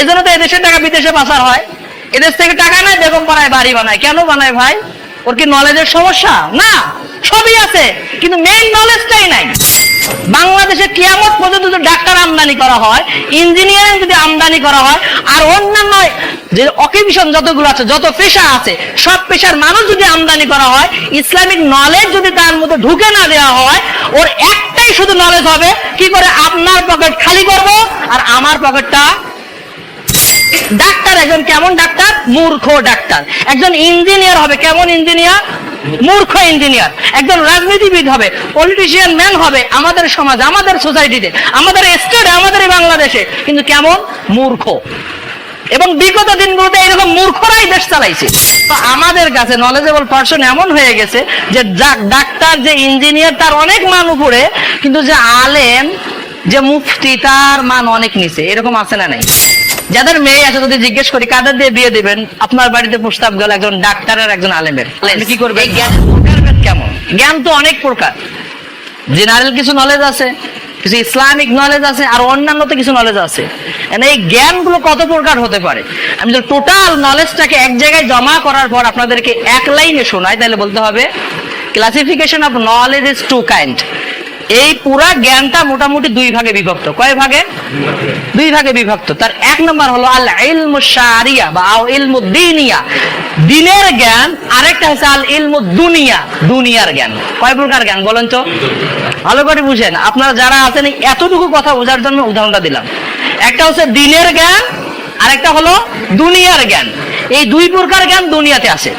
এজন্য তো এদেশের টাকা বিদেশে পাচার হয়। এদেশ থেকে টাকা নেয়, বেগম বানায়, বাড়ি বানায়। কেন বানায় ভাই? ওর কি নলেজের সমস্যা? না, সবই আছে, কিন্তু মেইন নলেজটাই নাই। বাংলাদেশে কিয়ামত পর্যন্ত যদি ডাক্তার আমদানি করা হয় ইঞ্জিনিয়ারিং যদি আমদানি করা হয়, আর অন্যান্য যে অকিউপেশন যতগুলো আছে, যত পেশা আছে, সব পেশার মানুষ যদি আমদানি করা হয়, ইসলামিক নলেজ যদি তার মধ্যে ঢুকে না দেওয়া হয়, ওর একটাই শুধু নলেজ হবে, কি করে? আপনার পকেট খালি করব, আর আমার পকেটটা ডাক্তার, একজন কেমন ডাক্তার? মূর্খ ডাক্তার। একজন ইঞ্জিনিয়ার হবে, কেমন ইঞ্জিনিয়ার? মূর্খ ইঞ্জিনিয়ার। একজন রাজনীতিবিদ হবে পলিটিশিয়ান ম্যান হবে আমাদের সমাজ, আমাদের সোসাইটিতে আমাদের স্টেটে আমাদের বাংলাদেশে, কিন্তু কেমন? মূর্খ। এবং বিগত দিনগুলোতে এরকম মূর্খরাই দেশ চালাইছে। তো আমাদের কাছে নলেজেবল পার্সন এমন হয়ে গেছে যে ডাক্তার, যে ইঞ্জিনিয়ার, তার অনেক মান উপরে, কিন্তু যে আলেম, যে মুফতি, তার মান অনেক নিচে। এরকম আছে না নাই? যাদের মেয়ে আছে যদি জিজ্ঞেস করি কাদের দিয়ে বিয়ে দিবেন? আপনার বাড়িতে প্রস্তাব গেল একজন ডাক্তার আর একজন আলেমের। কি করবেন? এই কেমন? জ্ঞান তো অনেক প্রকার। জেনারেল কিছু নলেজ আছে কিছু ইসলামিক নলেজ আছে আর অন্যান্য তো কিছু নলেজ আছে। এই জ্ঞানগুলো কত প্রকার হতে পারে? আমি যদি টোটাল নলেজটাকে এক জায়গায় জমা করার পর আপনাদেরকে এক লাইনে শোনাই তাহলে বলতে হবে classification of knowledge is two kind এই পুরা জ্ঞানটা মোটামুটি দুই ভাগে বিভক্ত। কয় ভাগে? দুই ভাগে বিভক্ত। তার এক নম্বর হলো আল ইলমু শারিয়া বা আল ইলমু দিনিয়া। দিনের জ্ঞান, আরেকটা হচ্ছে আল ইলমু দুনিয়া, দুনিয়ার জ্ঞান। কয় প্রকার জ্ঞান বলেন তো? ভালো করে বুঝেন। আপনারা যারা আছেন এতটুকু কথা বোঝার জন্য উদাহরণটা দিলাম। একটা হচ্ছে দিনের জ্ঞান, আরেকটা হলো দুনিয়ার জ্ঞান। এই দুই প্রকার জ্ঞান দুনিয়াতে আছে।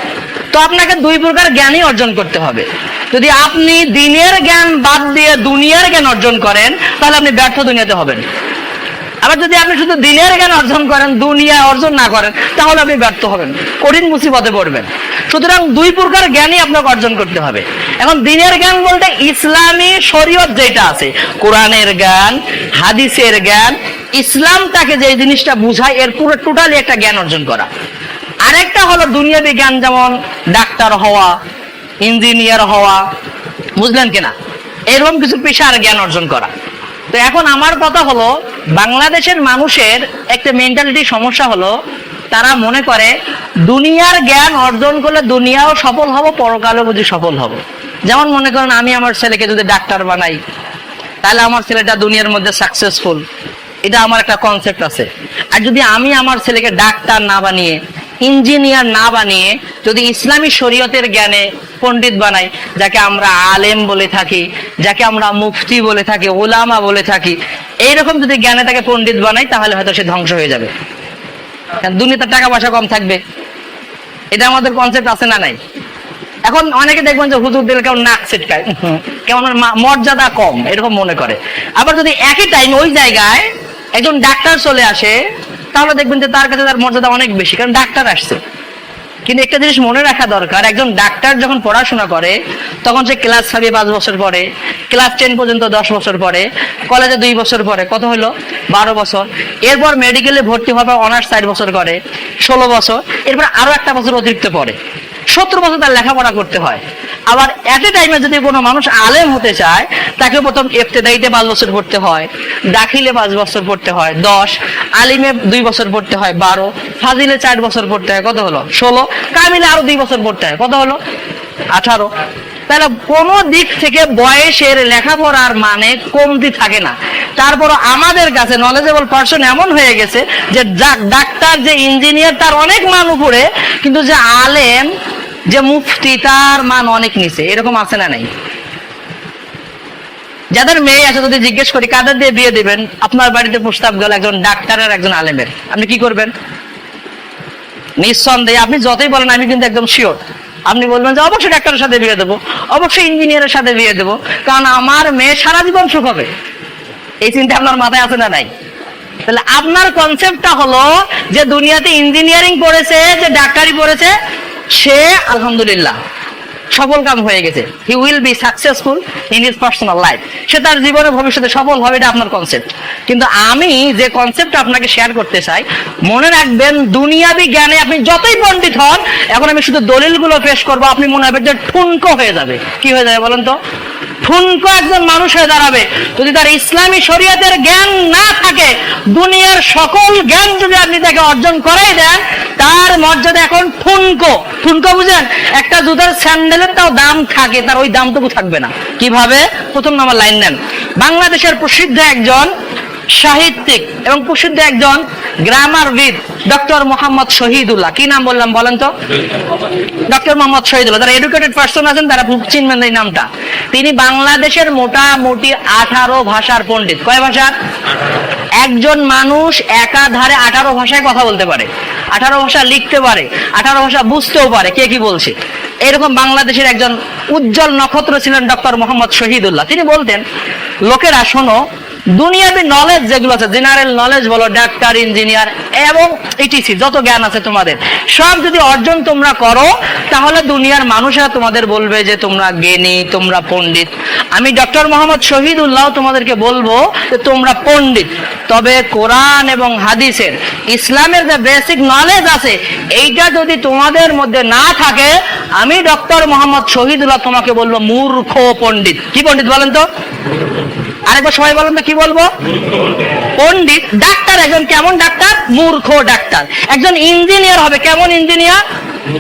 তো আপনাকে দুই প্রকার জ্ঞানই অর্জন করতে হবে। যদি আপনি দিনের জ্ঞান বাদ দিয়ে দুনিয়ার জ্ঞান অর্জন করেন, তাহলে আপনি ব্যর্থ দুনিয়াতে হবেন। আবার যদি আপনি শুধু দিনের জ্ঞান অর্জন করেন, দুনিয়া অর্জন না করেন, তাহলে আপনি ব্যর্থ হবেন, কঠিন মুসিবতে পড়বেন। সুতরাং দুই প্রকার জ্ঞানই আপনাকে অর্জন করতে হবে। এখন দিনের জ্ঞান বলতে ইসলামী শরীয়ত যেটা আছে, কোরআনের জ্ঞান, হাদিসের জ্ঞান, ইসলাম তাকে যে জিনিসটা বুঝায়, এর পুরো টোটালি একটা জ্ঞান অর্জন করা। আরেকটা হলো দুনিয়াবী জ্ঞান যেমন ডাক্তার হওয়া ইঞ্জিনিয়ার হওয়া, বুঝলেন কিনা? এরকম কিছু পেশার জ্ঞান অর্জন করা। তো এখন আমার কথা হলো, বাংলাদেশের মানুষের একটা মেন্টালিটি সমস্যা হলো, তারা মনে করে, দুনিয়ার জ্ঞান অর্জন করলে দুনিয়াও সফল হব, পরকালও বুঝি সফল হব। যেমন মনে করেন, আমি আমার ছেলেকে যদি ডাক্তার বানাই, তাহলে আমার ছেলেটা দুনিয়ার মধ্যে সাকসেসফুল এটা আমার একটা কনসেপ্ট আছে। আর যদি আমি আমার ছেলেকে ডাক্তার না বানিয়ে ইঞ্জিনিয়ার না বানিয়ে যদি ইসলামী শরীয়তের জ্ঞানে পণ্ডিত বানাই, যাকে আমরা আলেম বলে থাকি, যাকে আমরা মুফতি বলে থাকি ওলামা বলে থাকি, এইরকম যদি জ্ঞানে তাকে পণ্ডিত বানাই, তাহলে হয়তো সে ধ্বংস হয়ে যাবে। দুনিয়াতে টাকা পয়সা কম থাকবে। এটা আমাদের কনসেপ্ট আছে না নাই? এখন অনেকে দেখবেন যে হুজুর দিলে কেমন নাক ছিটকায়। কেমন মা- মর্যাদা কম, এরকম মনে করে। আবার যদি একই টাইম ওই জায়গায় একজন ডাক্তার চলে আসে তাহলে দেখবেন যে তার কাছে তার মর্যাদা অনেক বেশি, কারণ ডাক্তার আসছে। কিন্তু একটা জিনিস মনে রাখা দরকার, একজন ডাক্তার যখন পড়াশোনা করে, তখন সে ক্লাস ফাইভে পাঁচ বছর পরে ক্লাস টেন পর্যন্ত দশ বছর পরে কলেজে দুই বছর পরে কত হলো? বারো বছর। এরপর মেডিকেলে ভর্তি হওয়ার পর অনার্স চার বছর করে, ষোলো বছর, এরপর আরও একটা বছর অতিরিক্ত পড়ে। সত্তর বছর তার লেখাপড়া করতে হয়। আবার এট এ টাইমে যদি কোনো মানুষ আলেম হতে চায়, তাকে প্রথম এফতেদাইতে পাঁচ বছর পড়তে হয়, দাখিলে পাঁচ বছর পড়তে হয়, দশ, আলিমে দুই বছর পড়তে হয়, বারো, ফাজিলে চার বছর পড়তে হয়, কত হলো? ষোলো, কামিলে আরও দুই বছর পড়তে হয়, কত হলো? আঠারো। তাহলে কোন দিক থেকে বয়সের লেখাপড়ার মানে কমতি থাকে না। তারপর আমাদের কাছে নলেজেবল পার্সন এমন হয়ে গেছে যে ডাক্তার, যে ইঞ্জিনিয়ার তার অনেক মান উপরে, কিন্তু যে আলেম যে মুফতি তার মান অনেক নিচে, এরকম আছে না নাই? যাদের মেয়ে আছে যদি জিজ্ঞেস করি, কাদের দিয়ে বিয়ে দিবেন? আপনার বাড়িতে প্রস্তাব গেল একজন ডাক্তার আর একজন আলেমের। আপনি কি করবেন? নিঃসন্দেহে, আপনি যতই বলেন, আমি কিন্তু একদম শিওর আপনি বলবেন যে, অবশ্যই ডাক্তারের সাথে বিয়ে দেবো, অবশ্যই ইঞ্জিনিয়ারের সাথে বিয়ে দেবো, কারণ আমার মেয়ে সারা জীবন সুখ হবে। এই চিন্তা আপনার মাথায় আছে না নাই? তাহলে আপনার কনসেপ্টটা হলো যে, দুনিয়াতে ইঞ্জিনিয়ারিং পড়েছে, যে ডাক্তারি পড়েছে সে, আলহামদুলিল্লাহ, সফল কাম হয়ে গেছে। He will be successful in his personal life সে তার জীবনে ভবিষ্যতে সফল হবে এটা আপনার কনসেপ্ট কিন্তু আমি যে কনসেপ্ট আপনাকে শেয়ার করতে চাই, মনে রাখবেন, দুনিয়াবি জ্ঞানে আপনি যতই পণ্ডিত হন, এখন আমি শুধু দলিলগুলো পেশ করব, আপনি মনে হবে যে ঠুনকো হয়ে যাবে। কি হয়ে যাবে বলেন তো? ঠুনকো একজন মানুষ হয়ে দাঁড়াবে। যদি তার ইসলামী শরীয়তের জ্ঞান না থাকে, দুনিয়ার সকল জ্ঞান যদি আপনি তাকে অর্জন করাই দেন, তার মর্যাদা এখন ঠুনকো। ঠুনকো বুঝেন একটা জুতার স্যান্ডেলের তাও দাম থাকে, তার ওই দামটুকু থাকবে না। কীভাবে? প্রথম নাম্বার লাইন নেন। বাংলাদেশের প্রসিদ্ধ একজন সাহিত্যিক এবং প্রসিদ্ধ একজন গ্রামারবিদ ডক্টর মোহাম্মদ শহীদুল্লাহ। কি নাম বললাম বলেন তো? ডক্টর মোহাম্মদ শহীদুল্লাহ। যারা এডুকেটেড পার্সন আছেন, তারা চিনবেন এই নামটা। তিনি বাংলাদেশের মোটামুটি আঠারো ভাষার পণ্ডিত। কয় ভাষার? একজন মানুষ একাধারে আঠারো ভাষায় কথা বলতে পারে। আঠারো ভাষা লিখতে পারে, আঠারো ভাষা বুঝতেও পারে, কে কি বলছে। এরকম বাংলাদেশের একজন উজ্জ্বল নক্ষত্র ছিলেন ডক্টর মোহাম্মদ শহীদুল্লাহ। তিনি বলতেন, লোকেরা শোনো দুনিয়াবি নলেজ যেগুলো আছে জেনারেল নলেজ বলো ডাক্তার ইঞ্জিনিয়ার এবং ইটিসি যত জ্ঞান আছে তোমাদের। সব যদি অর্জন তোমরা করো, তাহলে দুনিয়ার মানুষেরা তোমাদের বলবে যে তোমরা জ্ঞানী, তোমরা পণ্ডিত। আমি ডক্টর মোহাম্মদ শহীদুল্লাহ তোমাদেরকে বলব যে তোমরা পণ্ডিত। তবে কোরআন এবং হাদিসের, ইসলামের যে বেসিক নলেজ আছে, এইটা যদি তোমাদের মধ্যে না থাকে, আমি ডক্টর মোহাম্মদ শহীদুল্লাহ তোমাকে বলব মূর্খ পণ্ডিত। কি পণ্ডিত বলেন তো? আরেকবার সবাই বলেন তো কি বলব? পণ্ডিত, ডাক্তার, একজন কেমন ডাক্তার? মূর্খ ডাক্তার। একজন ইঞ্জিনিয়ার হবে, কেমন ইঞ্জিনিয়ার?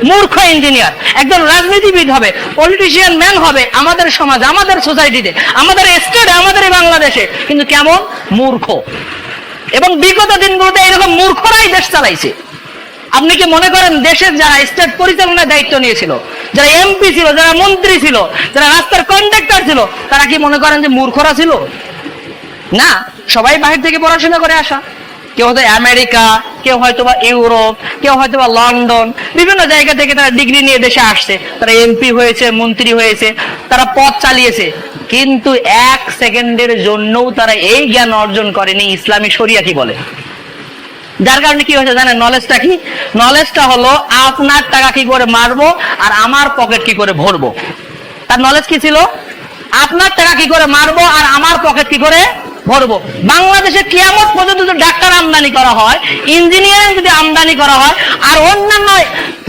মূর্খ ইঞ্জিনিয়ার। একজন রাজনীতিবিদ হবে পলিটিশিয়ান ম্যান হবে আমাদের সমাজ, আমাদের সোসাইটিতে আমাদের স্টেটে আমাদের বাংলাদেশে, কিন্তু কেমন? মূর্খ। এবং বিগত দিনগুলোতে এরকম মূর্খরাই দেশ চালাইছে। আপনি কি মনে করেন দেশের যারা স্টেট পরিচালনার দায়িত্ব নিয়েছিল যারা এমপি ছিল, যারা মন্ত্রী ছিল, যারা রাস্তার কন্ডাক্টর ছিল, তারা কি মনে করেন যে মূর্খরা ছিল? না, সবাই বাহির থেকে পড়াশোনা করে আসা। কেউ হয়তো আমেরিকা, কেউ হয়তো বা ইউরোপ, কেউ হয়তো বা লন্ডন, বিভিন্ন জায়গা থেকে তারা ডিগ্রি নিয়ে দেশে আসছে। তারা এমপি হয়েছে, মন্ত্রী হয়েছে, তারা পথ চালিয়েছে। কিন্তু এক সেকেন্ডের জন্যও তারা এই জ্ঞান অর্জন করেনি, ইসলামী শরিয়া কি বলে? যার কারণে কি হয়েছে জানেন? নলেজটা কি? নলেজটা হলো আপনার টাকা কি করে মারবো আর আমার পকেট কি করে ভরবো। তার নলেজ কি ছিল? আপনার টাকা কি করে মারবো আর আমার পকেট কি করে ভরবো। বাংলাদেশে কিয়ামত পর্যন্ত যদি ডাক্তার আমদানি করা হয় ইঞ্জিনিয়ারিং যদি আমদানি করা হয়, আর অন্যান্য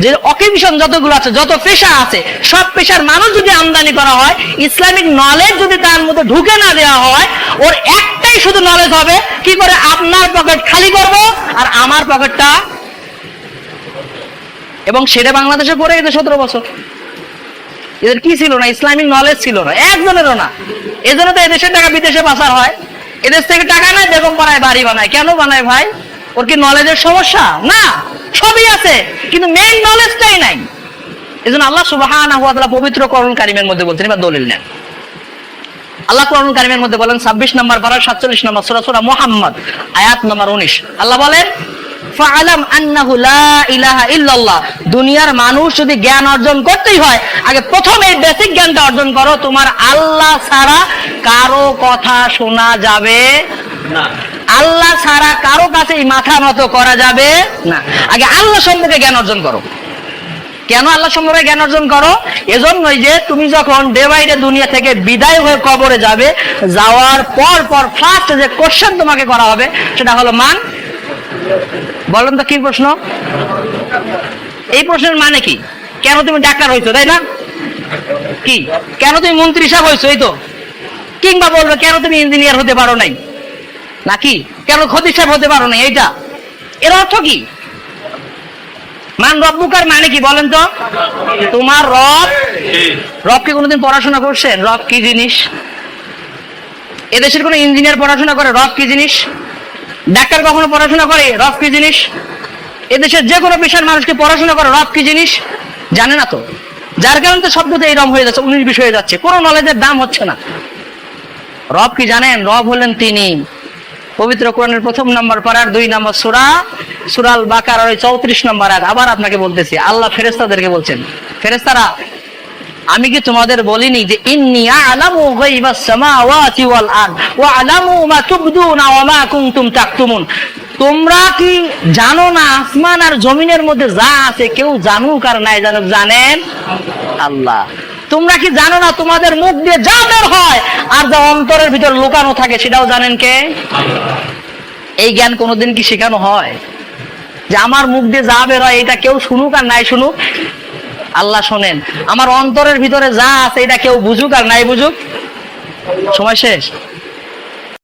যে অকিউপেশন যতগুলো আছে, যত পেশা আছে, সব পেশার মানুষ যদি আমদানি করা হয়, ইসলামিক নলেজ যদি তার মধ্যে ঢুকে না দেওয়া হয়, ওর একটাই শুধু নলেজ হবে। কি করে? আপনার পকেট খালি করব আর আমার পকেটটা এবং সেটা বাংলাদেশে পড়ে গেছে সতেরো বছর। এদের কি ছিল না? ইসলামিক নলেজ ছিল না। একজনেরও না। এজন্য তো এদেশের টাকা বিদেশে পাচার হয়। এদেশ থেকে টাকা নেয়, বেগম বানায়, বাড়ি বানায়। কেন বানায় ভাই? ওর কি নলেজের সমস্যা? না, সবই আছে। কিন্তু মেইন নলেজটাই নাই। এজন্য আল্লাহ সুবহানাহু ওয়া তাআলা পবিত্র করণ কারিমের মধ্যে বলছেন, এবার দলিল নেন। আল্লাহ কোরআন কারিমের মধ্যে বলেন, ছাব্বিশ নম্বর পারা, সাতচল্লিশ নম্বর সুরা সুরা মোহাম্মদ, আয়াত নম্বর উনিশ। আল্লাহ বলেন, ফাআলাম আন্নাহু লা ইলাহা ইল্লাল্লাহ। দুনিয়ার মানুষ যদি জ্ঞান অর্জন করতেই হয়, আগে প্রথম এই বেসিক জ্ঞানটা অর্জন করো, তোমার আল্লাহ ছাড়া কারও কথা শোনা যাবে না। আল্লাহ ছাড়া কারও কাছে মাথা মতো করা যাবে না। আগে আল্লাহ সম্পর্কে জ্ঞান অর্জন করো। কেন আল্লাহ সম্পর্কে জ্ঞান অর্জন করো? এজন্যই যে তুমি যখন ডে বাই ডে দুনিয়া থেকে বিদায় হয়ে কবরে যাবে, যাওয়ার পর পর ফার্স্ট যে কোশ্চেন তোমাকে করা হবে, সেটা হলো মান। বলেন তো কি প্রশ্ন? এই প্রশ্নের মানে কি? কেন তুমি ডাক্তার হয়েছো তাই না? কি? কেন তুমি মন্ত্রী সাহেব হয়েছো এই তো? কিংবা বলবে, কেন তুমি ইঞ্জিনিয়ার হতে পারো নাই? নাকি? কেন ক্ষতি সাহেব হতে পারো নাই, এইটা? এর অর্থ কি? মান রব রব্বুকার মানে কি বলেন তো? তোমার রব রব কি কোনোদিন পড়াশোনা করছেন রব কি জিনিস? এদেশের কোনো ইঞ্জিনিয়ার পড়াশোনা করে রব কি জিনিস? ডাক্তার কখনো পড়াশোনা করে রব কি জিনিস? এদেশের যে কোনো পেশার মানুষকে পড়াশোনা করে রব কি জিনিস? জানে না তো। যার কারণে তো শব্দতে এইরকম হয়ে যাচ্ছে উনিশ বিশ হয়ে যাচ্ছে। কোনো নলেজের দাম হচ্ছে না। রব কি জানেন? রব হলেন তিনি। পবিত্র কোরআনের প্রথম নম্বর পাড়ার দুই নম্বর সুরা, সুরাল বাকার ওই চৌত্রিশ নম্বর আগ আবার আপনাকে বলতেছি, আল্লাহ ফেরেস্তাদেরকে বলছেন ফেরেস্তারা আমি কি তোমাদের বলিনি যে, ইন্নি আলামু গাইবাস সামাওয়াতি ওয়াল আরদ, ওয়া আলামু মা তুবদুনা ওয়া মা কুনতুম তাকতুমুন তোমরা কি জানো না আসমান আর জমিনের মধ্যে যা আছে, কেউ জানুক আর নাই জানুক? জানেন? আল্লাহ। তোমরা কি জানো না তোমাদের মুখ দিয়ে যা বের হয় আর যা অন্তরের ভিতর লুকানো থাকে সেটাও জানেন কে? এই জ্ঞান কোনোদিন কি শেখানো হয়? যে আমার মুখ দিয়ে যা বের হয়, এটা কেউ শুনুক আর নাই শুনুক? আল্লাহ শোনেন, আমার অন্তরের ভিতরে যা আছে, এটা কেউ বুঝুক আর নাই বুঝুক? সময় শেষ?